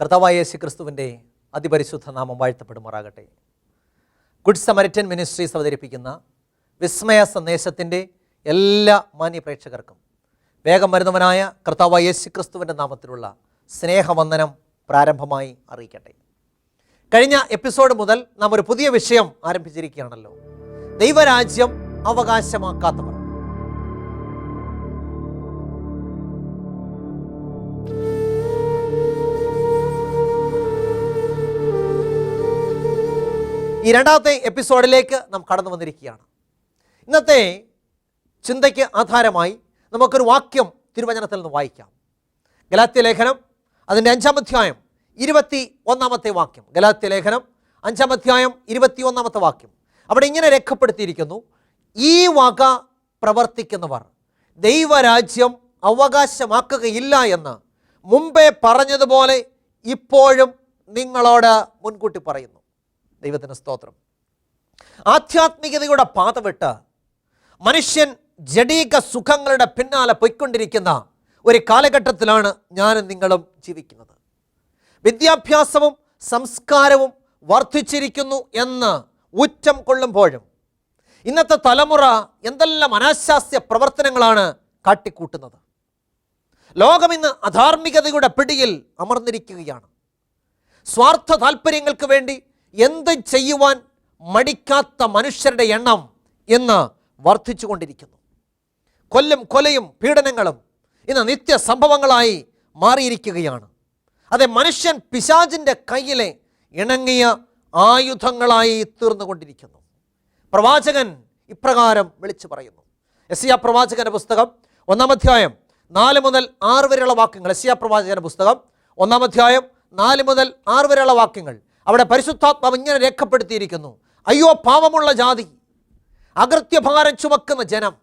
കർത്താവായ യേശു ക്രിസ്തുവിന്റെ അതിപരിശുദ്ധ നാമം വാഴ്ത്തപ്പെടുമാറാകട്ടെ. ഗുഡ് സമരിറ്റൻ മിനിസ്ട്രീസ് അവതരിപ്പിക്കുന്ന വിസ്മയ സന്ദേശത്തിന്റെ എല്ലാ മാന്യ പ്രേക്ഷകർക്കും വേഗം വരുന്നവനായ കർത്താവായ യേശു ക്രിസ്തുവിന്റെ നാമത്തിലുള്ള സ്നേഹവന്ദനം പ്രാരംഭമായി അറിയിക്കട്ടെ. കഴിഞ്ഞ എപ്പിസോഡ് മുതൽ നാം ഒരു പുതിയ വിഷയം ആരംഭിച്ചിരിക്കുകയാണല്ലോ. ദൈവരാജ്യം അവകാശമാക്കാത്തവർ. ഈ രണ്ടാമത്തെ എപ്പിസോഡിലേക്ക് നാം കടന്നു വന്നിരിക്കുകയാണ്. ഇന്നത്തെ ചിന്തയ്ക്ക് ആധാരമായി നമുക്കൊരു വാക്യം തിരുവചനത്തിൽ നിന്ന് വായിക്കാം. ഗലാത്യ ലേഖനം അതിന്റെ അഞ്ചാം അധ്യായം ഇരുപത്തി ഒന്നാമത്തെ വാക്യം. ഗലാത്യ ലേഖനം അഞ്ചാം അധ്യായം ഇരുപത്തി ഒന്നാമത്തെ വാക്യം. അവിടെ ഇങ്ങനെ രേഖപ്പെടുത്തിയിരിക്കുന്നു ഈ വക പ്രവർത്തിക്കുന്നവർ ദൈവരാജ്യം അവകാശമാക്കുകയില്ല എന്ന് മുമ്പേ പറഞ്ഞതുപോലെ ഇപ്പോഴും നിങ്ങളോട് മുൻകൂട്ടി പറയുന്നു. ദൈവത്തിന് സ്തോത്രം. ആധ്യാത്മികതയുടെ പാത വിട്ട് മനുഷ്യൻ ജഡീക സുഖങ്ങളുടെ പിന്നാലെ പൊയ്ക്കൊണ്ടിരിക്കുന്ന ഒരു കാലഘട്ടത്തിലാണ് ഞാനും നിങ്ങളും ജീവിക്കുന്നത്. വിദ്യാഭ്യാസവും സംസ്കാരവും വർദ്ധിച്ചിരിക്കുന്നു എന്ന് ഊറ്റം കൊള്ളുമ്പോഴും ഇന്നത്തെ തലമുറ എന്തെല്ലാം അനാശാസ്യ പ്രവർത്തനങ്ങളാണ് കാട്ടിക്കൂട്ടുന്നത്. ലോകം ഇന്ന് അധാർമികതയുടെ പിടിയിൽ അമർന്നിരിക്കുകയാണ്. സ്വാർത്ഥ താല്പര്യങ്ങൾക്ക് വേണ്ടി എന്ത് ചെയ്യുവാൻ മടിക്കാത്ത മനുഷ്യരുടെ എണ്ണം ഇന്ന് വർദ്ധിച്ചുകൊണ്ടിരിക്കുന്നു. കൊല്ലും കൊലയും പീഡനങ്ങളും ഇന്ന് നിത്യ സംഭവങ്ങളായി മാറിയിരിക്കുകയാണ്. അതെ മനുഷ്യൻ പിശാചിന്റെ കയ്യിലെ ഇണങ്ങിയ ആയുധങ്ങളായി തീർന്നുകൊണ്ടിരിക്കുന്നു. പ്രവാചകൻ ഇപ്രകാരം വിളിച്ചു പറയുന്നു. എസിയ പ്രവാചകന്റെ പുസ്തകം ഒന്നാം അധ്യായം നാല് മുതൽ ആറ് വരെയുള്ള വാക്യങ്ങൾ. എസിയ പ്രവാചകന്റെ പുസ്തകം ഒന്നാം അധ്യായം നാല് മുതൽ ആറ് വരെയുള്ള വാക്യങ്ങൾ. അവിടെ പരിശുദ്ധാത്മാവ് ഇങ്ങനെ രേഖപ്പെടുത്തിയിരിക്കുന്നു. അയ്യോ പാവമുള്ള ജാതി അകൃത്യഭാരം ചുമക്കുന്ന ജനം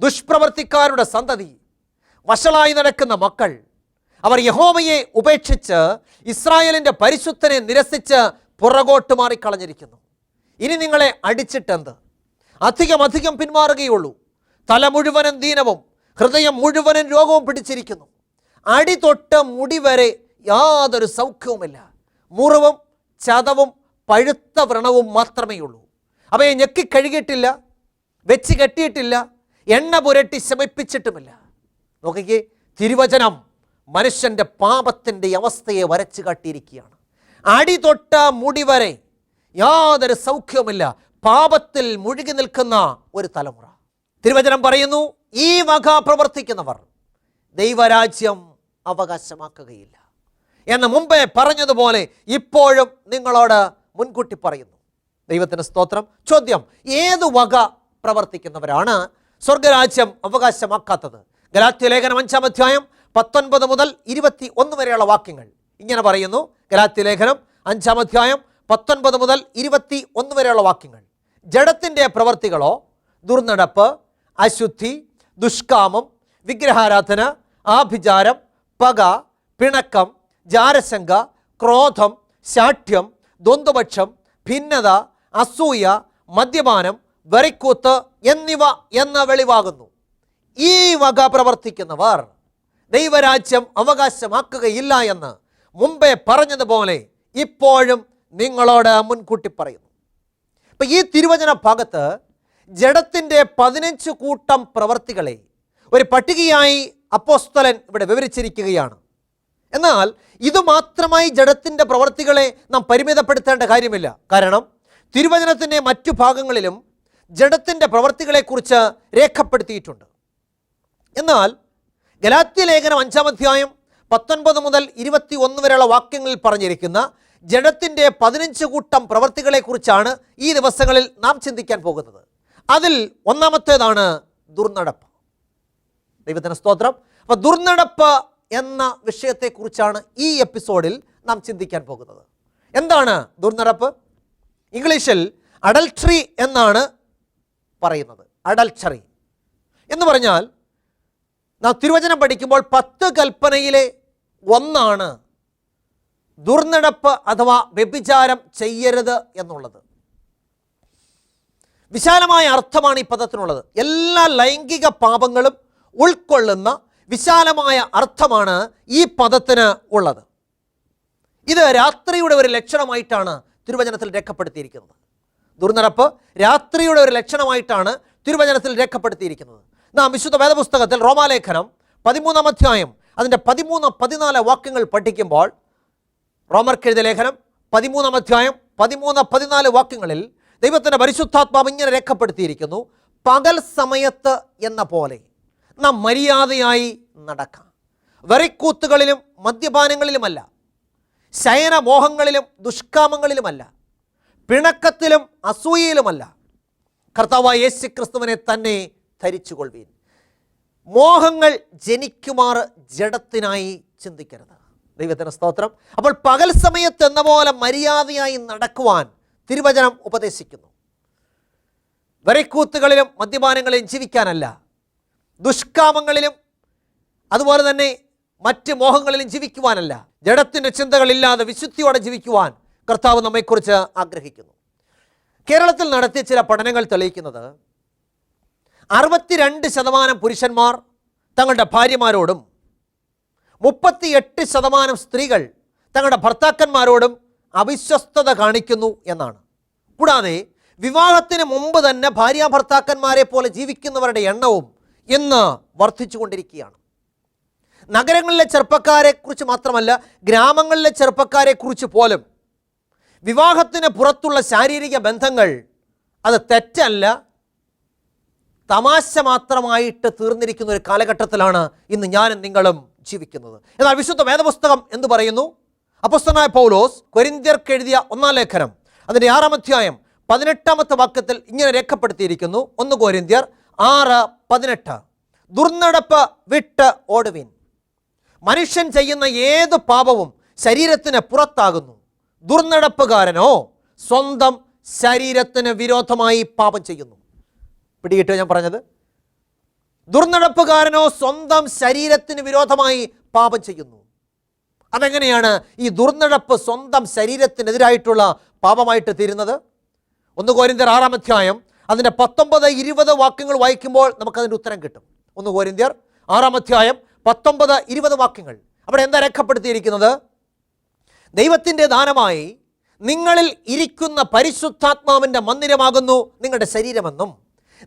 ദുഷ്പ്രവർത്തിക്കാരുടെ സന്തതി വഷളായി നടക്കുന്ന മക്കൾ അവർ യഹോമയെ ഉപേക്ഷിച്ച് ഇസ്രായേലിന്റെ പരിശുദ്ധനെ നിരസിച്ച് പുറകോട്ട് മാറിക്കളഞ്ഞിരിക്കുന്നു. ഇനി നിങ്ങളെ അടിച്ചിട്ടെന്ത്? അധികം അധികം പിന്മാറുകയുള്ളൂ. തല മുഴുവനും ദീനവും ഹൃദയം മുഴുവനും രോഗവും പിടിച്ചിരിക്കുന്നു. അടി തൊട്ട് മുടി വരെ യാതൊരു സൗഖ്യവുമില്ല. മുറിവും ചതവും പഴുത്ത വ്രണവും മാത്രമേ ഉള്ളൂ അവയെ ഞെക്കി കഴുകിയിട്ടില്ല വെച്ച് കെട്ടിയിട്ടില്ല എണ്ണ പുരട്ടി ശമിപ്പിച്ചിട്ടുമില്ല. നോക്കിക്കേ തിരുവചനം മനുഷ്യന്റെ പാപത്തിന്റെ അവസ്ഥയെ വരച്ചു കാട്ടിയിരിക്കുകയാണ്. അടി തൊട്ട മുടി വരെ യാതൊരു സൗഖ്യവുമില്ല. പാപത്തിൽ മുഴുകി നിൽക്കുന്ന ഒരു തലമുറ. തിരുവചനം പറയുന്നു ഈ വക പ്രവർത്തിക്കുന്നവർ ദൈവരാജ്യം അവകാശമാക്കുകയില്ല. എന്ന് മുമ്പേ പറഞ്ഞതുപോലെ ഇപ്പോഴും നിങ്ങളോട് മുൻകൂട്ടി പറയുന്നു. ദൈവത്തിന് സ്തോത്രം. ചോദ്യം ഏത് വക പ്രവർത്തിക്കുന്നവരാണ് സ്വർഗരാജ്യം അവകാശമാക്കാത്തത്? ഗലാത്യ ലേഖനം അഞ്ചാം അധ്യായം പത്തൊൻപത് മുതൽ ഇരുപത്തി ഒന്ന് വരെയുള്ള വാക്യങ്ങൾ ഇങ്ങനെ പറയുന്നു. ഗലാത്യ ലേഖനം അഞ്ചാം അധ്യായം പത്തൊൻപത് മുതൽ ഇരുപത്തി ഒന്ന് വരെയുള്ള വാക്യങ്ങൾ. ജഡത്തിന്റെ പ്രവർത്തികളോ ദുർനടപ്പ് അശുദ്ധി ദുഷ്കാമം വിഗ്രഹാരാധന ആഭിചാരം പക പിണക്കം ജാരശങ്ക ക്രോധം ശാഠ്യം ദ്വന്ദ്പക്ഷം ഭിന്നത അസൂയ മദ്യപാനം വെറിക്കൂത്ത് എന്നിവ എന്ന വെളിവാകുന്നു. ഈ വക പ്രവർത്തിക്കുന്നവർ ദൈവരാജ്യം അവകാശമാക്കുകയില്ല എന്ന് മുമ്പേ പറഞ്ഞതുപോലെ ഇപ്പോഴും നിങ്ങളോട് മുൻകൂട്ടി പറയുന്നു. അപ്പം ഈ തിരുവചന ഭാഗത്ത് ജഡത്തിന്റെ പതിനഞ്ച് കൂട്ടം പ്രവർത്തികളെ ഒരു പട്ടികയായി അപ്പോസ്തലൻ ഇവിടെ വിവരിച്ചിരിക്കുകയാണ്. എന്നാൽ ഇത് മാത്രമായി ജഡത്തിന്റെ പ്രവർത്തികളെ നാം പരിമിതപ്പെടുത്തേണ്ട കാര്യമില്ല. കാരണം തിരുവചനത്തിന്റെ മറ്റു ഭാഗങ്ങളിലും ജഡത്തിന്റെ പ്രവർത്തികളെക്കുറിച്ച് രേഖപ്പെടുത്തിയിട്ടുണ്ട്. എന്നാൽ ഗലാത്യ ലേഖനം അഞ്ചാം അധ്യായം പത്തൊൻപത് മുതൽ ഇരുപത്തി ഒന്ന് വരെയുള്ള വാക്യങ്ങളിൽ പറഞ്ഞിരിക്കുന്ന ജഡത്തിന്റെ പതിനഞ്ച് കൂട്ടം പ്രവർത്തികളെക്കുറിച്ചാണ് ഈ ദിവസങ്ങളിൽ നാം ചിന്തിക്കാൻ പോകുന്നത്. അതിൽ ഒന്നാമത്തേതാണ് ദുർനടപ്പ്. ദൈവത്തിന് സ്തോത്രം. അപ്പോൾ ദുർനടപ്പ് എന്ന വിഷയത്തെക്കുറിച്ചാണ് ഈ എപ്പിസോഡിൽ നാം ചിന്തിക്കാൻ പോകുന്നത്. എന്താണ് ദുർനടപ്പ്? ഇംഗ്ലീഷിൽ അഡൽട്രി എന്നാണ് പറയുന്നത്. അഡൽച്ചറി എന്ന് പറഞ്ഞാൽ നാം തിരുവചനം പഠിക്കുമ്പോൾ പത്ത് കൽപ്പനയിലെ ഒന്നാണ് ദുർനടപ്പ് അഥവാ വ്യഭിചാരം ചെയ്യരുത് എന്നുള്ളത്. വിശാലമായ അർത്ഥമാണ് ഈ പദത്തിനുള്ളത്. എല്ലാ ലൈംഗിക പാപങ്ങളും ഉൾക്കൊള്ളുന്ന വിശാലമായ അർത്ഥമാണ് ഈ പദത്തിന് ഉള്ളത്. ഇത് രാത്രിയുടെ ഒരു ലക്ഷണമായിട്ടാണ് തിരുവചനത്തിൽ രേഖപ്പെടുത്തിയിരിക്കുന്നത്. ദുർനടപ്പ് രാത്രിയുടെ ഒരു ലക്ഷണമായിട്ടാണ് തിരുവചനത്തിൽ രേഖപ്പെടുത്തിയിരിക്കുന്നത്. നാം വിശുദ്ധ വേദപുസ്തകത്തിൽ റോമാലേഖനം പതിമൂന്നാം അധ്യായം അതിന്റെ പതിമൂന്ന് പതിനാല് വാക്യങ്ങൾ പഠിക്കുമ്പോൾ റോമർക്കെഴുതിയ ലേഖനം പതിമൂന്നാം അധ്യായം പതിമൂന്ന് പതിനാല് വാക്യങ്ങളിൽ ദൈവത്തിന്റെ പരിശുദ്ധാത്മാവ് ഇങ്ങനെ രേഖപ്പെടുത്തിയിരിക്കുന്നു. പകൽ സമയത്ത് എന്ന പോലെ. നാം മര്യാദയായി നടക്കാം. വെറിക്കൂത്തുകളിലും മദ്യപാനങ്ങളിലുമല്ല. ശയനമോഹങ്ങളിലും ദുഷ്കാമങ്ങളിലുമല്ല. പിണക്കത്തിലും അസൂയയിലുമല്ല. കർത്താവ് യേശു ക്രിസ്തുവിനെ തന്നെ ധരിച്ചുകൊള്ളുവീൻ. മോഹങ്ങൾ ജനിക്കുമാർ ജഡത്തിനായി ചിന്തിക്കരുത്. ദൈവത്തിന് സ്തോത്രം. അപ്പോൾ പകൽ സമയത്ത് എന്ന പോലെ മര്യാദയായി നടക്കുവാൻ തിരുവചനം ഉപദേശിക്കുന്നു. വരക്കൂത്തുകളിലും മദ്യപാനങ്ങളിലും ജീവിക്കാനല്ല. ദുഷ്കാമങ്ങളിലും അതുപോലെ തന്നെ മറ്റ് മോഹങ്ങളിലും ജീവിക്കുവാനല്ല. ജഡത്തിന്റെ ചിന്തകളില്ലാതെ വിശുദ്ധിയോടെ ജീവിക്കുവാൻ കർത്താവ് നമ്മെക്കുറിച്ച് ആഗ്രഹിക്കുന്നു. കേരളത്തിൽ നടത്തിയ ചില പഠനങ്ങൾ തെളിയിക്കുന്നത് അറുപത്തിരണ്ട് ശതമാനം പുരുഷന്മാർ തങ്ങളുടെ ഭാര്യമാരോടും മുപ്പത്തിയെട്ട് ശതമാനം സ്ത്രീകൾ തങ്ങളുടെ ഭർത്താക്കന്മാരോടും അവിശ്വസ്തത കാണിക്കുന്നു എന്നാണ്. കൂടാതെ വിവാഹത്തിന് മുമ്പ് തന്നെ ഭാര്യ ഭർത്താക്കന്മാരെ പോലെ ജീവിക്കുന്നവരുടെ എണ്ണവും ഇന്ന് വർദ്ധിച്ചുകൊണ്ടിരിക്കുകയാണ്. നഗരങ്ങളിലെ ചെറുപ്പക്കാരെ കുറിച്ച് മാത്രമല്ല ഗ്രാമങ്ങളിലെ ചെറുപ്പക്കാരെ കുറിച്ച് പോലും വിവാഹത്തിന് പുറത്തുള്ള ശാരീരിക ബന്ധങ്ങൾ അത് തെറ്റല്ല തമാശ മാത്രമായിട്ട് തീർന്നിരിക്കുന്ന ഒരു കാലഘട്ടത്തിലാണ് ഇന്ന് ഞാനും നിങ്ങളും ജീവിക്കുന്നത്. എന്നാൽ വിശുദ്ധ വേദപുസ്തകം എന്ന് പറയുന്നു? അപ്പസ്തനായ പൗലോസ് കൊരിന്ത്യർക്ക് എഴുതിയ ഒന്നാം ലേഖനം അതിന്റെ ആറാം അധ്യായം പതിനെട്ടാമത്തെ വാക്യത്തിൽ ഇങ്ങനെ രേഖപ്പെടുത്തിയിരിക്കുന്നു. ഒന്ന് കോരിന്ത്യർ ആറ് പതിനെട്ട്. ദുർനടപ്പ് വിട്ട് ഓടുവിൻ. മനുഷ്യൻ ചെയ്യുന്ന ഏത് പാപവും ശരീരത്തിന് പുറത്താകുന്നു. ദുർനടപ്പുകാരനോ സ്വന്തം ശരീരത്തിന് വിരോധമായി പാപം ചെയ്യുന്നു. പിടികിട്ടോ ഞാൻ പറഞ്ഞത്? ദുർനടപ്പുകാരനോ സ്വന്തം ശരീരത്തിന് വിരോധമായി പാപം ചെയ്യുന്നു. അതെങ്ങനെയാണ് ഈ ദുർനടപ്പ് സ്വന്തം ശരീരത്തിനെതിരായിട്ടുള്ള പാപമായിട്ട് തീരുന്നത്? ഒന്ന് കോരിന്തർ ആറാം അധ്യായം അതിന്റെ പത്തൊമ്പത് ഇരുപത് വാക്യങ്ങൾ വായിക്കുമ്പോൾ നമുക്കതിന്റെ ഉത്തരം കിട്ടും. ഒന്ന് കോരിന്ത്യർ ആറാം അധ്യായം പത്തൊമ്പത് ഇരുപത് വാക്യങ്ങൾ. അവിടെ എന്താ രേഖപ്പെടുത്തിയിരിക്കുന്നത്? ദൈവത്തിന്റെ ദാനമായി നിങ്ങളിൽ ഇരിക്കുന്ന പരിശുദ്ധാത്മാവിന്റെ മന്ദിരമാകുന്നു നിങ്ങളുടെ ശരീരമെന്നും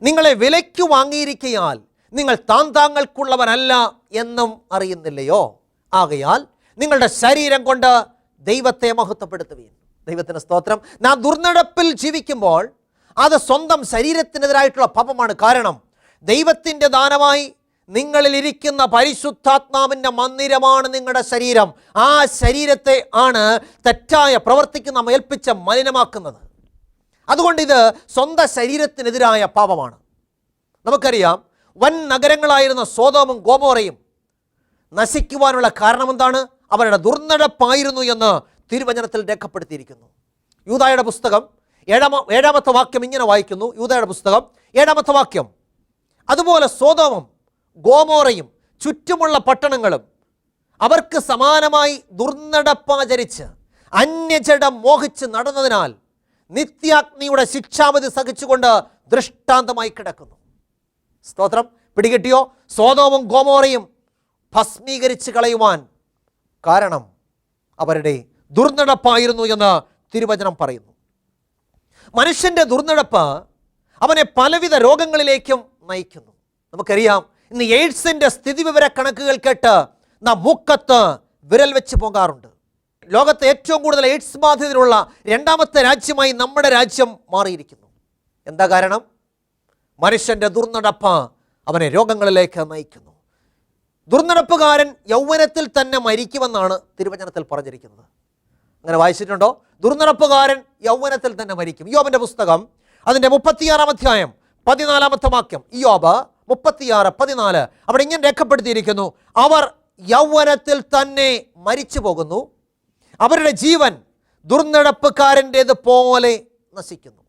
നിങ്ങളെ വിലയ്ക്ക് വാങ്ങിയിരിക്കയാൽ നിങ്ങൾ താൻ താങ്കൾക്കുള്ളവനല്ല എന്നും അറിയുന്നില്ലയോ? ആകയാൽ നിങ്ങളുടെ ശരീരം കൊണ്ട് ദൈവത്തെ മഹത്വപ്പെടുത്തുകയും ദൈവത്തിന്റെ സ്തോത്രം. നാം ദുർനടപ്പിൽ ജീവിക്കുമ്പോൾ അത് സ്വന്തം ശരീരത്തിനെതിരായിട്ടുള്ള പാപമാണ്. കാരണം ദൈവത്തിന്റെ ദാനമായി നിങ്ങളിൽ ഇരിക്കുന്ന പരിശുദ്ധാത്മാവിന്റെ മന്ദിരമാണ് നിങ്ങളുടെ ശരീരം. ആ ശരീരത്തെ ആണ് തെറ്റായ പ്രവർത്തിക്ക് നാം ഏൽപ്പിച്ച മലിനമാക്കുന്നത്. അതുകൊണ്ട് ഇത് സ്വന്തം ശരീരത്തിനെതിരായ പാപമാണ്. നമുക്കറിയാം വൻ നഗരങ്ങളായിരുന്ന സോതോമും ഗോമോറയും നശിക്കുവാനുള്ള കാരണമെന്താണ്? അവരുടെ ദുർനടപ്പായിരുന്നു എന്ന് തിരുവചനത്തിൽ രേഖപ്പെടുത്തിയിരിക്കുന്നു. യൂതായുടെ പുസ്തകം ഏഴാമ ഏഴാമത്തെ വാക്യം ഇങ്ങനെ വായിക്കുന്നു യൂതയുടെ പുസ്തകം. ഏഴാമത്തെ വാക്യം. അതുപോലെ സ്വതവും ഗോമോറയും ചുറ്റുമുള്ള പട്ടണങ്ങളും അവർക്ക് സമാനമായി ദുർനടപ്പാചരിച്ച് അന്യജടം മോഹിച്ച് നടന്നതിനാൽ നിത്യാഗ്നിയുടെ ശിക്ഷാവിധി സഹിച്ചുകൊണ്ട് ദൃഷ്ടാന്തമായി കിടക്കുന്നു. സ്തോത്രം. പിടികിട്ടിയോ? സ്വതവും ഗോമോറയും ഭസ്മീകരിച്ച് കളയുവാൻ കാരണം അവരുടെ ദുർനടപ്പായിരുന്നു എന്ന് തിരുവചനം പറയുന്നു. മനുഷ്യന്റെ ദുർനടപ്പ് അവനെ പലവിധ രോഗങ്ങളിലേക്കും നയിക്കുന്നു. നമുക്കറിയാം ഇന്ന് എയ്ഡ്സിന്റെ സ്ഥിതിവിവര കണക്കുകൾ കേട്ട് നാം മൂക്കത്ത് വിരൽ വെച്ച് പോകാറുണ്ട്. ലോകത്തെ ഏറ്റവും കൂടുതൽ എയ്ഡ്സ് ബാധിതരുള്ള രണ്ടാമത്തെ രാജ്യമായി നമ്മുടെ രാജ്യം മാറിയിരിക്കുന്നു. എന്താ കാരണം? മനുഷ്യന്റെ ദുർനടപ്പ് അവനെ രോഗങ്ങളിലേക്ക് നയിക്കുന്നു. ദുർനടപ്പുകാരൻ യൗവനത്തിൽ തന്നെ മരിക്കുമെന്നാണ് തിരുവചനത്തിൽ പറഞ്ഞിരിക്കുന്നത്. അങ്ങനെ വായിച്ചിട്ടുണ്ടോ? ദുർനടപ്പുകാരൻ യൗവനത്തിൽ തന്നെ മരിക്കും. യോബിന്റെ പുസ്തകം അതിന്റെ മുപ്പത്തിയാറാം അധ്യായം പതിനാലാമത്തെ വാക്യം. യോബ് മുപ്പത്തിയാറ് പതിനാല്. അവിടെ ഇങ്ങനെ രേഖപ്പെടുത്തിയിരിക്കുന്നു. അവർ യൗവനത്തിൽ തന്നെ മരിച്ചു പോകുന്നു. അവരുടെ ജീവൻ ദുർനടപ്പുകാരന്റേത് പോലെ നശിക്കുന്നു.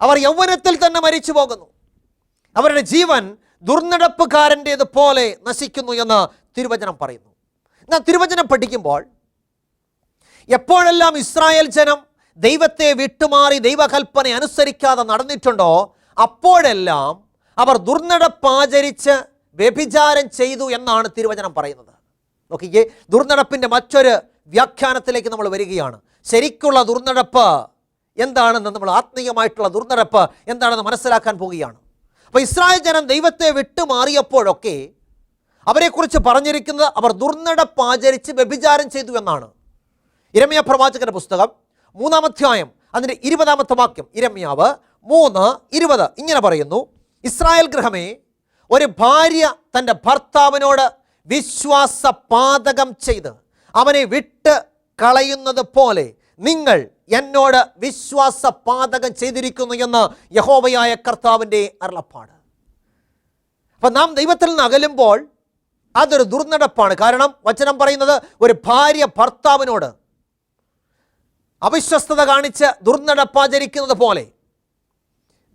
അവർ യൗവനത്തിൽ തന്നെ മരിച്ചു പോകുന്നു. അവരുടെ ജീവൻ ദുർനടപ്പുകാരന്റേത് പോലെ നശിക്കുന്നു എന്ന് തിരുവചനം പറയുന്നു. എന്നാൽ തിരുവചനം പഠിക്കുമ്പോൾ എപ്പോഴെല്ലാം ഇസ്രായേൽ ജനം ദൈവത്തെ വിട്ടുമാറി ദൈവകൽപ്പന അനുസരിക്കാതെ നടന്നിട്ടുണ്ടോ അപ്പോഴെല്ലാം അവർ ദുർനടപ്പാചരിച്ച് വ്യഭിചാരം ചെയ്തു എന്നാണ് തിരുവചനം പറയുന്നത്. നോക്കിക്കേ ദുർനടപ്പിന്റെ മറ്റൊരു വ്യാഖ്യാനത്തിലേക്ക് നമ്മൾ വരികയാണ്. ശരിക്കുള്ള ദുർനടപ്പ് എന്താണെന്ന് നമ്മൾ ആത്മീയമായിട്ടുള്ള ദുർനടപ്പ് എന്താണെന്ന് മനസ്സിലാക്കാൻ പോവുകയാണ്. അപ്പോൾ ഇസ്രായേൽ ജനം ദൈവത്തെ വിട്ടുമാറിയപ്പോഴൊക്കെ അവരെക്കുറിച്ച് പറഞ്ഞിരിക്കുന്നത് അവർ ദുർനടപ്പാചരിച്ച് വ്യഭിചാരം ചെയ്തു എന്നാണ്. ഇരമ്യ പ്രവാചകന്റെ പുസ്തകം മൂന്നാം അധ്യായം അതിന്റെ ഇരുപതാമത്തെ വാക്യം. ഇരമ്യാവ് മൂന്ന് ഇരുപത് ഇങ്ങനെ പറയുന്നു ഇസ്രായേൽ ഗൃഹമേ ഒരു ഭാര്യ തന്റെ ഭർത്താവിനോട് വിശ്വാസ പാതകം ചെയ്ത് അവനെ വിട്ട് കളയുന്നത് പോലെ നിങ്ങൾ എന്നോട് വിശ്വാസ പാതകം ചെയ്തിരിക്കുന്നു എന്ന് യഹോവയായ കർത്താവിന്റെ അരുളപ്പാട്. അപ്പം നാം ദൈവത്തിൽ നിന്ന് അകലുമ്പോൾ അതൊരു ദുർനടപ്പാണ്. കാരണം വചനം പറയുന്നത് ഒരു ഭാര്യ ഭർത്താവിനോട് അവിശ്വസ്തത കാണിച്ച് ദുർനടപ്പാചരിക്കുന്നത് പോലെ.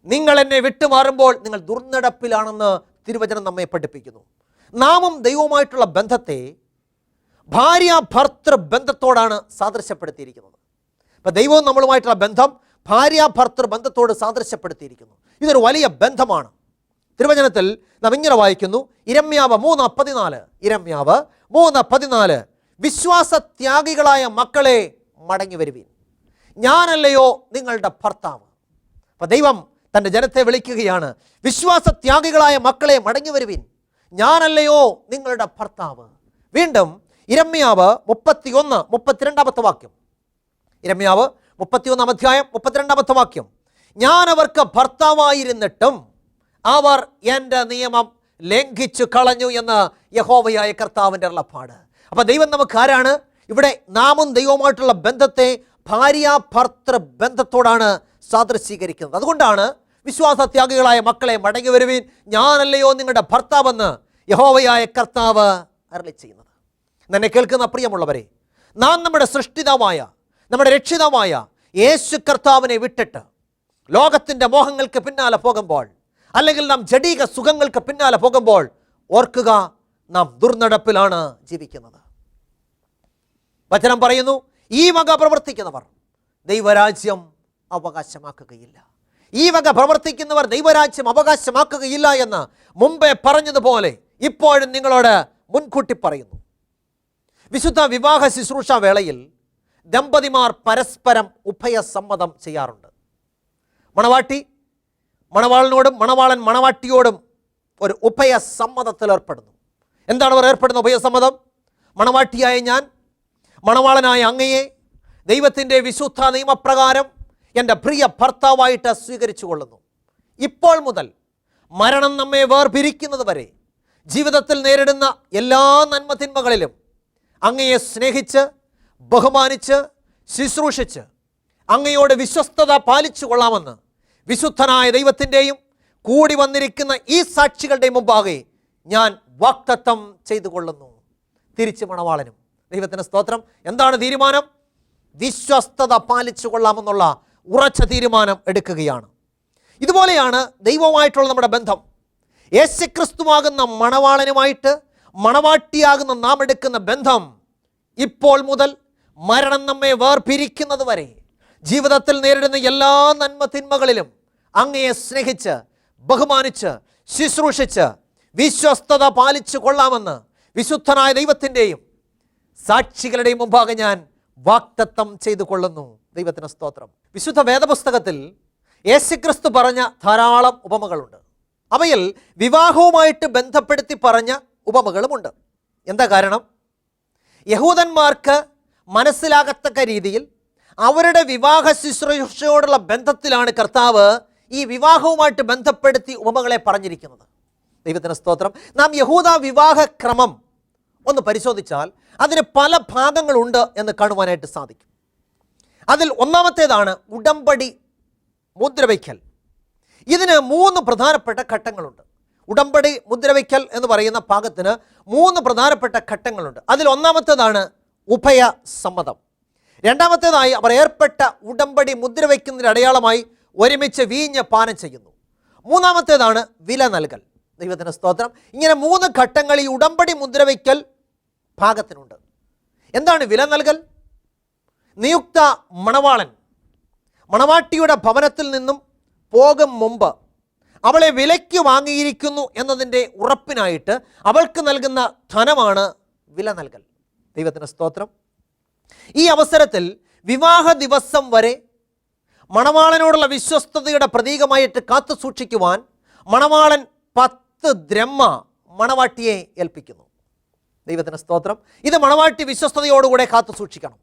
നിങ്ങൾ എന്നെ വിട്ടുമാറുമ്പോൾ നിങ്ങൾ ദുർനടപ്പിലാണെന്ന് തിരുവചനം നമ്മെ പഠിപ്പിക്കുന്നു. നാമും ദൈവവുമായിട്ടുള്ള ബന്ധത്തെ ഭാര്യ ഭർത്തൃ ബന്ധത്തോടാണ് സാദൃശ്യപ്പെടുത്തിയിരിക്കുന്നത്. അപ്പം ദൈവവും നമ്മളുമായിട്ടുള്ള ബന്ധം ഭാര്യ ഭർത്തൃ ബന്ധത്തോട് സാദൃശ്യപ്പെടുത്തിയിരിക്കുന്നു. ഇതൊരു വലിയ ബന്ധമാണ്. തിരുവചനത്തിൽ നാം ഇങ്ങനെ വായിക്കുന്നു. ഇരമ്യാവ് മൂന്ന് പതിനാല്. ഇരമ്യാവ് മൂന്ന് പതിനാല്. വിശ്വാസത്യാഗികളായ മക്കളെ മടങ്ങി വരുവീൻ. ഞാനല്ലയോ നിങ്ങളുടെ ഭർത്താവ്? അപ്പം ദൈവം തന്റെ ജനത്തെ വിളിക്കുകയാണ് വിശ്വാസത്യാഗികളായ മക്കളെ മടങ്ങി വരുവിൻ. ഞാനല്ലയോ നിങ്ങളുടെ ഭർത്താവ്? വീണ്ടും ഇരമ്യാവ് മുപ്പത്തിയൊന്ന് മുപ്പത്തിരണ്ടാമത്തെ വാക്യം. ഇരമ്യാവ് മുപ്പത്തിയൊന്നാം അധ്യായം മുപ്പത്തിരണ്ടാമത്തെ വാക്യം. ഞാൻ അവർക്ക് ഭർത്താവായിരുന്നിട്ടും അവർ എന്റെ നിയമം ലംഘിച്ചു കളഞ്ഞു എന്ന് യഹോവയായ കർത്താവിന്റെ അള്ളപ്പാട് അപ്പോൾ ദൈവം നമുക്ക് ആരാണ്? ഇവിടെ നാമും ദൈവവുമായിട്ടുള്ള ബന്ധത്തെ ഭാര്യ ഭർത്തൃ ബന്ധത്തോടാണ് സാദൃശ്യീകരിക്കുന്നത്. അതുകൊണ്ടാണ് വിശ്വാസത്യാഗികളായ മക്കളെ മടങ്ങി വരുവീൻ ഞാനല്ലയോ നിങ്ങളുടെ ഭർത്താവെന്ന് യഹോവയായ കർത്താവ് അരളി ചെയ്യുന്നത്. എന്നെ കേൾക്കുന്ന പ്രിയമുള്ളവരെ നാം നമ്മുടെ സൃഷ്ടിതാവായ നമ്മുടെ രക്ഷിതാവായ യേശു കർത്താവിനെ വിട്ടിട്ട് ലോകത്തിന്റെ മോഹങ്ങൾക്ക് പിന്നാലെ പോകുമ്പോൾ അല്ലെങ്കിൽ നാം ജടീക സുഖങ്ങൾക്ക് പിന്നാലെ പോകുമ്പോൾ ഓർക്കുക നാം ദുർനടപ്പിലാണ് ജീവിക്കുന്നത്. വചനം പറയുന്നു ഈ വക പ്രവർത്തിക്കുന്നവർ ദൈവരാജ്യം അവകാശമാക്കുകയില്ല. ഈ വക പ്രവർത്തിക്കുന്നവർ ദൈവരാജ്യം അവകാശമാക്കുകയില്ല എന്ന് മുമ്പേ പറഞ്ഞതുപോലെ ഇപ്പോഴും നിങ്ങളോട് മുൻകൂട്ടി പറയുന്നു. വിശുദ്ധ വിവാഹ ശുശ്രൂഷ വേളയിൽ ദമ്പതിമാർ പരസ്പരം ഉഭയസമ്മതം ചെയ്യാറുണ്ട്. മണവാട്ടി മണവാളിനോടും മണവാളൻ മണവാട്ടിയോടും ഒരു ഉഭയസമ്മതത്തിൽ ഏർപ്പെടുന്നു എന്താണ് അവർ ഏർപ്പെടുന്ന ഉഭയസമ്മതം? മണവാട്ടിയായ ഞാൻ മണവാളനായ അങ്ങയെ ദൈവത്തിന്റെ വിശുദ്ധ നിയമപ്രകാരം എന്റെ പ്രിയ ഭർത്താവായിട്ട് സ്വീകരിച്ചു കൊള്ളുന്നു. ഇപ്പോൾ മുതൽ മരണം നമ്മെ വേർപിരിക്കുന്നത് വരെ ജീവിതത്തിൽ നേരിടുന്ന എല്ലാ നന്മതിന്മകളിലും അങ്ങയെ സ്നേഹിച്ച് ബഹുമാനിച്ച് ശുശ്രൂഷിച്ച് അങ്ങയോട് വിശ്വസ്തത പാലിച്ചു കൊള്ളാമെന്ന് വിശുദ്ധനായ ദൈവത്തിന്റെയും കൂടി വന്നിരിക്കുന്ന ഈ സാക്ഷികളുടെയും മുമ്പാകെ ഞാൻ വാക്തത്വം ചെയ്തു കൊള്ളുന്നു. തിരിച്ചു മണവാളനും ദൈവത്തിന് സ്തോത്രം. എന്താണ് തീരുമാനം? വിശ്വസ്തത പാലിച്ചു കൊള്ളാമെന്നുള്ള ഉറച്ച തീരുമാനം എടുക്കുകയാണ്. ഇതുപോലെയാണ് ദൈവവുമായിട്ടുള്ള നമ്മുടെ ബന്ധം. യേശുക്രിസ്തുവാകുന്ന മണവാളനുമായിട്ട് മണവാട്ടിയാകുന്ന നാം എടുക്കുന്ന ബന്ധം ഇപ്പോൾ മുതൽ മരണം നമ്മെ വേർപിരിക്കുന്നത് വരെ ജീവിതത്തിൽ നേരിടുന്ന എല്ലാ നന്മ തിന്മകളിലും അങ്ങയെ സ്നേഹിച്ച് ബഹുമാനിച്ച് ശുശ്രൂഷിച്ച് വിശ്വസ്തത പാലിച്ചു കൊള്ളാമെന്ന് വിശുദ്ധനായ ദൈവത്തിന്റെയും സാക്ഷികളുടെയും മുമ്പാകെ ഞാൻ വാക്തത്വം ചെയ്തു കൊള്ളുന്നു ദൈവത്തിന് സ്തോത്രം. വിശുദ്ധ വേദപുസ്തകത്തിൽ യേശുക്രിസ്തു പറഞ്ഞ ധാരാളം ഉപമകളുണ്ട്. അവയിൽ വിവാഹവുമായിട്ട് ബന്ധപ്പെടുത്തി പറഞ്ഞ ഉപമകളുമുണ്ട്. എന്താ കാരണം? യഹൂദന്മാർക്ക് മനസ്സിലാകത്തക്ക രീതിയിൽ അവരുടെ വിവാഹ ശുശ്രൂഷയോടുള്ള ബന്ധത്തിലാണ് കർത്താവ് ഈ വിവാഹവുമായിട്ട് ബന്ധപ്പെടുത്തി ഉപമകളെ പറഞ്ഞിരിക്കുന്നത്. ദൈവത്തിന് സ്തോത്രം. നാം യഹൂദ വിവാഹ ക്രമം ഒന്ന് പരിശോധിച്ചാൽ അതിന് പല ഭാഗങ്ങളുണ്ട് എന്ന് കാണുവാനായിട്ട് സാധിക്കും. അതിൽ ഒന്നാമത്തേതാണ് ഉടമ്പടി മുദ്രവയ്ക്കൽ. ഇതിന് മൂന്ന് പ്രധാനപ്പെട്ട ഘട്ടങ്ങളുണ്ട്. ഉടമ്പടി മുദ്രവയ്ക്കൽ എന്ന് പറയുന്ന ഭാഗത്തിന് മൂന്ന് പ്രധാനപ്പെട്ട ഘട്ടങ്ങളുണ്ട്. അതിൽ ഒന്നാമത്തേതാണ് ഉഭയ സമ്മതം. രണ്ടാമത്തേതായി അവർ ഏർപ്പെട്ട ഉടമ്പടി മുദ്രവയ്ക്കുന്നതിന് അടയാളമായി ഒരുമിച്ച് വീഞ്ഞ് പാനം ചെയ്യുന്നു. മൂന്നാമത്തേതാണ് വില നൽകൽ. ദൈവത്തിന്റെ സ്തോത്രം. ഇങ്ങനെ മൂന്ന് ഘട്ടങ്ങൾ ഈ ഉടമ്പടി മുദ്രവയ്ക്കൽ ഭാഗത്തിനുണ്ട് എന്താണ് വില നൽകൽ? നിയുക്ത മണവാളൻ മണവാട്ടിയുടെ ഭവനത്തിൽ നിന്നും പോകും മുമ്പ് അവളെ വിലയ്ക്ക് വാങ്ങിയിരിക്കുന്നു എന്നതിന്റെ ഉറപ്പിനായിട്ട് അവൾക്ക് നൽകുന്ന ധനമാണ് വില നൽകൽ. ദൈവത്തിന് സ്തോത്രം. ഈ അവസരത്തിൽ വിവാഹ ദിവസം വരെ മണവാളനോടുള്ള വിശ്വസ്തതയുടെ പ്രതീകമായിട്ട് കാത്തു സൂക്ഷിക്കുവാൻ മണവാളൻ പത്ത് ദ്രഹ്മ മണവാട്ടിയെ ഏൽപ്പിക്കുന്നു. ദൈവത്തിന് സ്തോത്രം. ഇത് മണവാട്ടി വിശ്വസ്തയോടുകൂടെ കാത്തു സൂക്ഷിക്കണം.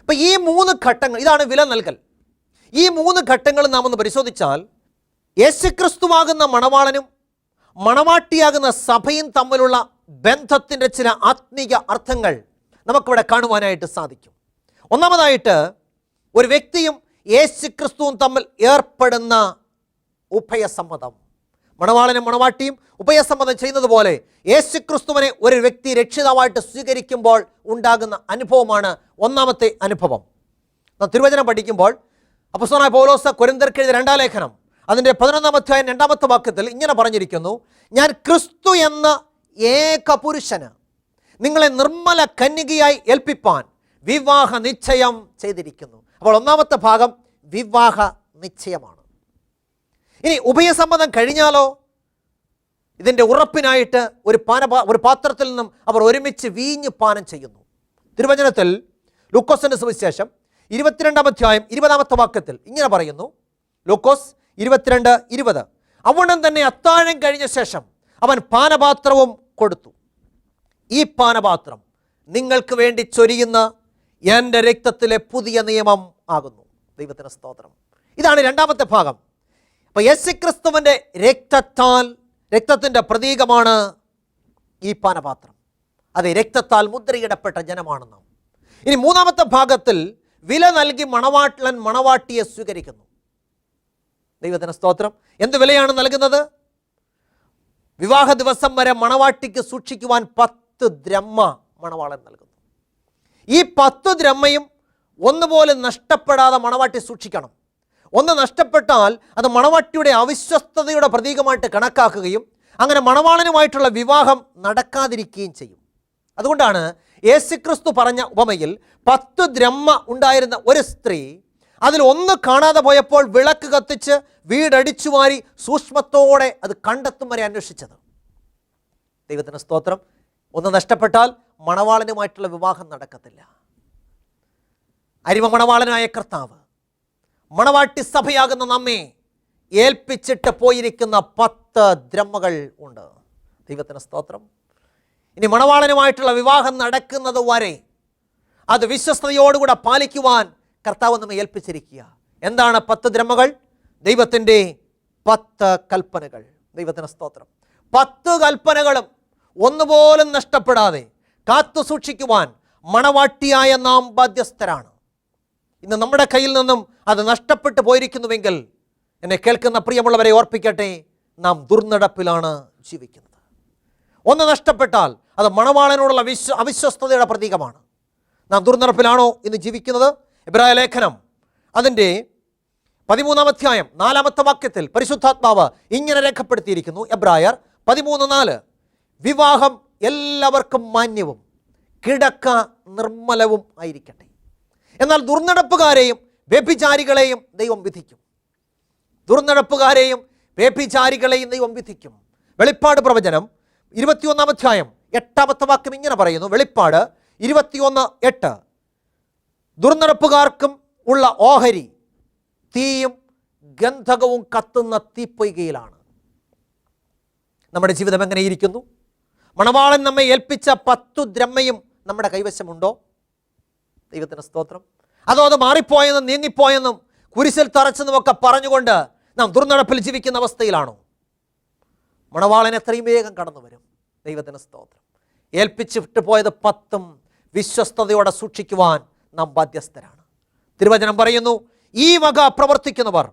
അപ്പം ഈ മൂന്ന് ഘട്ടങ്ങൾ ഇതാണ് വില നൽകൽ. ഈ മൂന്ന് ഘട്ടങ്ങൾ നാം ഒന്ന് പരിശോധിച്ചാൽ യേശുക്രിസ്തുവാകുന്ന മണവാളനും മണവാട്ടിയാകുന്ന സഭയും തമ്മിലുള്ള ബന്ധത്തിന്റെ ചില ആത്മീയ അർത്ഥങ്ങൾ നമുക്കിവിടെ കാണുവാനായിട്ട് സാധിക്കും. ഒന്നാമതായിട്ട് ഒരു വ്യക്തിയും യേശുക്രിസ്തുവും തമ്മിൽ ഏർപ്പെടുന്ന ഉഭയസമ്മതം. മണവാളനും മണവാട്ടിയും ഉഭയസമ്മതം ചെയ്യുന്നത് പോലെ യേശുക്രിസ്തുവിനെ ഒരു വ്യക്തി രക്ഷിതാവായിട്ട് സ്വീകരിക്കുമ്പോൾ ഉണ്ടാകുന്ന അനുഭവമാണ് ഒന്നാമത്തെ അനുഭവം. തിരുവചനം പഠിക്കുമ്പോൾ അപ്പസ്വന പൗലോസ കുരന്തർക്കെഴുതിയ രണ്ടാം ലേഖനം അതിന്റെ പതിനൊന്നാമത്തെ രണ്ടാമത്തെ വാക്യത്തിൽ ഇങ്ങനെ പറഞ്ഞിരിക്കുന്നു ഞാൻ ക്രിസ്തു എന്ന ഏക പുരുഷന് നിങ്ങളെ നിർമ്മല കന്യകയായി ഏൽപ്പിപ്പാൻ വിവാഹ നിശ്ചയം ചെയ്തിരിക്കുന്നു. അപ്പോൾ ഒന്നാമത്തെ ഭാഗം വിവാഹ നിശ്ചയമാണ്. ഇനി ഉഭയസമ്മതം കഴിഞ്ഞാലോ? ഇതിന്റെ ഉറപ്പിനായിട്ട് ഒരു പാന ഒരു പാത്രത്തിൽ നിന്നും അവർ ഒരുമിച്ച് വീഞ്ഞ് പാനം ചെയ്യുന്നു. തിരുവചനത്തിൽ ലൂക്കോസിന്റെ സുവിശേഷം ഇരുപത്തിരണ്ടാം അധ്യായം ഇരുപതാമത്തെ വാക്യത്തിൽ ഇങ്ങനെ പറയുന്നു. ലൂക്കോസ് ഇരുപത്തിരണ്ട് ഇരുപത്. അവണ്ണം തന്നെ അത്താഴം കഴിഞ്ഞ ശേഷം അവൻ പാനപാത്രവും കൊടുത്തു. ഈ പാനപാത്രം നിങ്ങൾക്ക് വേണ്ടി ചൊരിയുന്ന എന്റെ രക്തത്തിലെ പുതിയ നിയമം ആകുന്നു. ദൈവത്തിന് സ്തോത്രം. ഇതാണ് രണ്ടാമത്തെ ഭാഗം. അപ്പോൾ യേശുക്രിസ്തുവിന്റെ രക്തത്താൽ രക്തത്തിന്റെ പ്രതീകമാണ് ഈ പാനപാത്രം. അത് രക്തത്താൽ മുദ്രയിടപ്പെട്ട ജനമാണ് നാം. ഇനി മൂന്നാമത്തെ ഭാഗത്തിൽ വില നൽകി മണവാട്ടിലൻ മണവാട്ടിയെ സ്വീകരിക്കുന്നു. ദൈവത്തിന് സ്തോത്രം. എന്ത് വിലയാണ് നൽകുന്നത്? വിവാഹ ദിവസം വരെ മണവാട്ടിക്ക് സൂക്ഷിക്കുവാൻ പത്ത് ദ്രഹ്മ മണവാളൻ നൽകുന്നു. ഈ പത്ത് ദ്രഹ്മയും ഒന്നുപോലെ നഷ്ടപ്പെടാതെ മണവാട്ടി സൂക്ഷിക്കണം. ഒന്ന് നഷ്ടപ്പെട്ടാൽ അത് മണവാട്ടിയുടെ അവിശ്വസ്തതയുടെ പ്രതീകമായിട്ട് കണക്കാക്കുകയും അങ്ങനെ മണവാളനുമായിട്ടുള്ള വിവാഹം നടക്കാതിരിക്കുകയും ചെയ്യും. അതുകൊണ്ടാണ് യേശുക്രിസ്തു പറഞ്ഞ ഉപമയിൽ പത്ത് ദ്രഹ്മ ഉണ്ടായിരുന്ന ഒരു സ്ത്രീ അതിൽ ഒന്ന് കാണാതെ പോയപ്പോൾ വിളക്ക് കത്തിച്ച് വീടടിച്ചു മാറി സൂക്ഷ്മത്തോടെ അത് കണ്ടെത്തും വരെ അന്വേഷിച്ചത്. ദൈവത്തിന് സ്തോത്രം. ഒന്ന് നഷ്ടപ്പെട്ടാൽ മണവാളനുമായിട്ടുള്ള വിവാഹം നടക്കത്തില്ല. അരിമ മണവാളനായ കർത്താവ് മണവാട്ടി സഭയാകുന്ന നമ്മെ ഏൽപ്പിച്ചിട്ട് പോയിരിക്കുന്ന പത്ത് ദ്രമകൾ ഉണ്ട്. ദൈവത്തിന് സ്തോത്രം. ഇനി മണവാളനുമായിട്ടുള്ള വിവാഹം നടക്കുന്നത് വരെ അത് വിശ്വസ്തയോടുകൂടെ പാലിക്കുവാൻ കർത്താവ് നമ്മെ ഏൽപ്പിച്ചിരിക്കുക. എന്താണ് പത്ത് ദ്രമകൾ ദൈവത്തിന്റെ പത്ത് കൽപ്പനകൾ. ദൈവത്തിന് സ്തോത്രം. പത്ത് കൽപ്പനകളും ഒന്നുപോലും നഷ്ടപ്പെടാതെ കാത്തു സൂക്ഷിക്കുവാൻ മണവാട്ടിയായ നാം ബാധ്യസ്ഥരാണ്. ഇന്ന് നമ്മുടെ കയ്യിൽ നിന്നും അത് നഷ്ടപ്പെട്ടു പോയിരിക്കുന്നുവെങ്കിൽ എന്നെ കേൾക്കുന്ന പ്രിയമുള്ളവരെ ഓർപ്പിക്കട്ടെ നാം ദുർനടപ്പിലാണ് ജീവിക്കുന്നത്. ഒന്ന് നഷ്ടപ്പെട്ടാൽ അത് മണവാളനോടുള്ള വിശ്വ അവിശ്വസ്തതയുടെ പ്രതീകമാണ്. നാം ദുർനടപ്പിലാണോ ഇന്ന് ജീവിക്കുന്നത്? ഇബ്രായ ലേഖനം അതിന്റെ പതിമൂന്നാം അധ്യായം നാലാമത്തെ വാക്യത്തിൽ പരിശുദ്ധാത്മാവ് ഇങ്ങനെ രേഖപ്പെടുത്തിയിരിക്കുന്നു. എബ്രായർ പതിമൂന്ന് നാല് വിവാഹം എല്ലാവർക്കും മാന്യവും കിടക്ക നിർമ്മലവും ആയിരിക്കട്ടെ. എന്നാൽ ദുർനടപ്പുകാരെയും വ്യഭിചാരികളെയും ദൈവം വിധിക്കും. ദുർനടപ്പുകാരെയും വ്യഭിചാരികളെയും ദൈവം വിധിക്കും. വെളിപ്പാട് പ്രവചനം ഇരുപത്തിയൊന്നാം അധ്യായം എട്ടാമത്തെ വാക്യം ഇങ്ങനെ പറയുന്നു. വെളിപ്പാട് ഇരുപത്തിയൊന്ന് എട്ട്. ദുർനടപ്പുകാർക്കും ഉള്ള ഓഹരി തീയും ഗന്ധകവും കത്തുന്ന തീപ്പൊയ്കയിലാണ്. നമ്മുടെ ജീവിതം എങ്ങനെ ഇരിക്കുന്നു മണവാളൻ നമ്മെ ഏൽപ്പിച്ച പത്തു ദ്രമ്മയും നമ്മുടെ കൈവശമുണ്ടോ? ദൈവത്തിന് സ്തോത്രം. അതോ അത് മാറിപ്പോയെന്നും നീങ്ങിപ്പോയെന്നും കുരിശിൽ തറച്ചെന്നുമൊക്കെ പറഞ്ഞുകൊണ്ട് നാം ദുർനടപ്പിൽ ജീവിക്കുന്ന അവസ്ഥയിലാണോ? മണവാളൻ എത്രയും വേഗം കടന്നു വരും. ദൈവത്തിന് സ്തോത്രം. ഏൽപ്പിച്ച് വിട്ടുപോയത് പത്തും വിശ്വസ്തയോടെ സൂക്ഷിക്കുവാൻ നാം ബാധ്യസ്ഥരാണ്. തിരുവചനം പറയുന്നു ഈ വക പ്രവർത്തിക്കുന്നവർ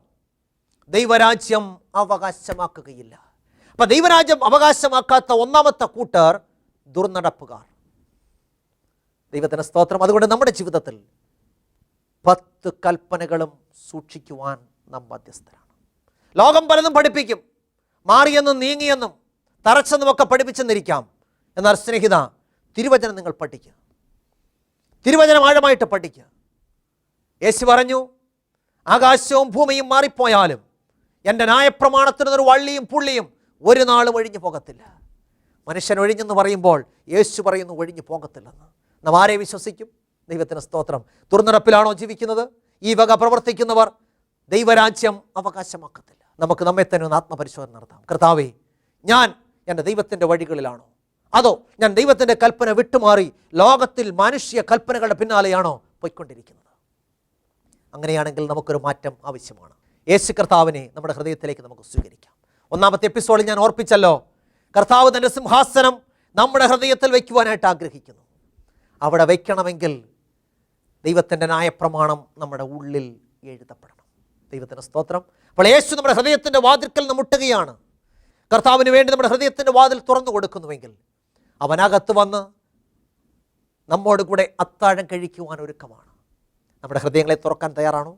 ദൈവരാജ്യം അവകാശമാക്കുകയില്ല. അപ്പം ദൈവരാജ്യം അവകാശമാക്കാത്ത ഒന്നാമത്തെ കൂട്ടർ ദുർനടപ്പുകാർ. ദൈവത്തിന് സ്തോത്രം. അതുകൊണ്ട് നമ്മുടെ ജീവിതത്തിൽ പത്ത് കൽപ്പനകളും സൂക്ഷിക്കുവാൻ നാം ബാധ്യസ്ഥരാണ്. ലോകം പലതും പഠിപ്പിക്കും. മാറിയെന്നും നീങ്ങിയെന്നും തറച്ചെന്നുമൊക്കെ പഠിപ്പിച്ചെന്നിരിക്കാം. എന്നാൽ സ്നേഹിത തിരുവചനം നിങ്ങൾ പഠിക്കുക. തിരുവചനം ആഴമായിട്ട് പഠിക്കുക. യേശു പറഞ്ഞു ആകാശവും ഭൂമിയും മാറിപ്പോയാലും എന്റെ ന്യായപ്രമാണത്തിനൊരു വള്ളിയും പുള്ളിയും ഒരു നാളും ഒഴിഞ്ഞു പോകത്തില്ല. മനുഷ്യൻ ഒഴിഞ്ഞെന്ന് പറയുമ്പോൾ യേശു പറയുന്നു ഒഴിഞ്ഞു പോകത്തില്ലെന്ന്. നാം ആരെ വിശ്വസിക്കും? ദൈവത്തിന് സ്തോത്രം. തുറന്നുറപ്പിലാണോ ജീവിക്കുന്നത്? ഈ വക പ്രവർത്തിക്കുന്നവർ ദൈവരാജ്യം അവകാശമാക്കത്തില്ല. നമുക്ക് നമ്മെ തന്നെ ഒന്ന് ആത്മപരിശോധന നടത്താം. കർത്താവേ ഞാൻ എന്റെ ദൈവത്തിന്റെ വഴികളിലാണോ? അതോ ഞാൻ ദൈവത്തിന്റെ കൽപ്പന വിട്ടുമാറി ലോകത്തിൽ മനുഷ്യ കൽപ്പനകളുടെ പിന്നാലെയാണോ പോയിക്കൊണ്ടിരിക്കുന്നത്? അങ്ങനെയാണെങ്കിൽ നമുക്കൊരു മാറ്റം ആവശ്യമാണ്. യേശു കർത്താവിനെ നമ്മുടെ ഹൃദയത്തിലേക്ക് നമുക്ക് സ്വീകരിക്കാം. ഒന്നാമത്തെ എപ്പിസോഡിൽ ഞാൻ ഓർപ്പിച്ചല്ലോ കർത്താവ് തന്റെ സിംഹാസനം നമ്മുടെ ഹൃദയത്തിൽ വയ്ക്കുവാനായിട്ട് ആഗ്രഹിക്കുന്നു. അവിടെ വയ്ക്കണമെങ്കിൽ ദൈവത്തിന്റെ ന്യായപ്രമാണം നമ്മുടെ ഉള്ളിൽ എഴുതപ്പെടണം. ദൈവത്തിന്റെ സ്തോത്രം. അപ്പോൾ യേശു നമ്മുടെ ഹൃദയത്തിന്റെ വാതിൽക്കൽ മുട്ടുകയാണ്. കർത്താവിന് വേണ്ടി നമ്മുടെ ഹൃദയത്തിന്റെ വാതിൽ തുറന്നു കൊടുക്കുന്നുവെങ്കിൽ അവനകത്ത് വന്ന് നമ്മോട് കൂടെ അത്താഴം കഴിക്കുവാൻ ഒരുക്കമാണ്. നമ്മുടെ ഹൃദയങ്ങളെ തുറക്കാൻ തയ്യാറാണോ?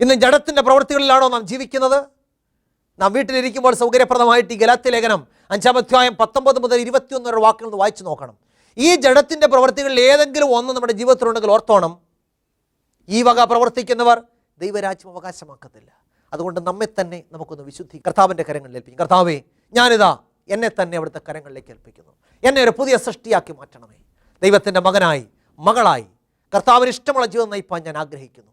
ഇന്ന് ജഡത്തിന്റെ പ്രവൃത്തികളിലാണോ നാം ജീവിക്കുന്നത്? നാം വീട്ടിലിരിക്കുമ്പോൾ സൗകര്യപ്രദമായിട്ട് ഈ ഗലാത്തി ലേഖനം അഞ്ചാം അധ്യായം പത്തൊമ്പത് മുതൽ ഇരുപത്തിയൊന്ന് വരെ വാക്കുകൾ വായിച്ചു നോക്കണം. ഈ ജഡത്തിന്റെ പ്രവൃത്തികളിൽ ഏതെങ്കിലും ഒന്ന് നമ്മുടെ ജീവിതത്തിലുണ്ടെങ്കിൽ ഓർത്തോണം. ഈ വക പ്രവർത്തിക്കുന്നവർ ദൈവരാജ്യം അവകാശമാക്കത്തില്ല. അതുകൊണ്ട് നമ്മെ തന്നെ നമുക്കൊന്ന് വിശുദ്ധി കർത്താവിന്റെ കരങ്ങളിൽ ഏൽപ്പിക്കും. കർത്താവേ ഞാനിതാ എന്നെ തന്നെ അവിടുത്തെ കരങ്ങളിലേക്ക് ഏൽപ്പിക്കുന്നു. എന്നെ ഒരു പുതിയ സൃഷ്ടിയാക്കി മാറ്റണമേ. ദൈവത്തിന്റെ മകനായി മകളായി കർത്താവിന് ഇഷ്ടമുള്ള ജീവിതം നയിപ്പാൻ ഞാൻ ആഗ്രഹിക്കുന്നു.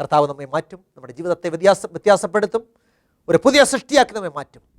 കർത്താവ് നമ്മെ മാറ്റും നമ്മുടെ ജീവിതത്തെ വ്യത്യാസ വ്യത്യാസപ്പെടുത്തും ഒരു പുതിയ സൃഷ്ടിയാക്കി നമ്മെ മാറ്റും.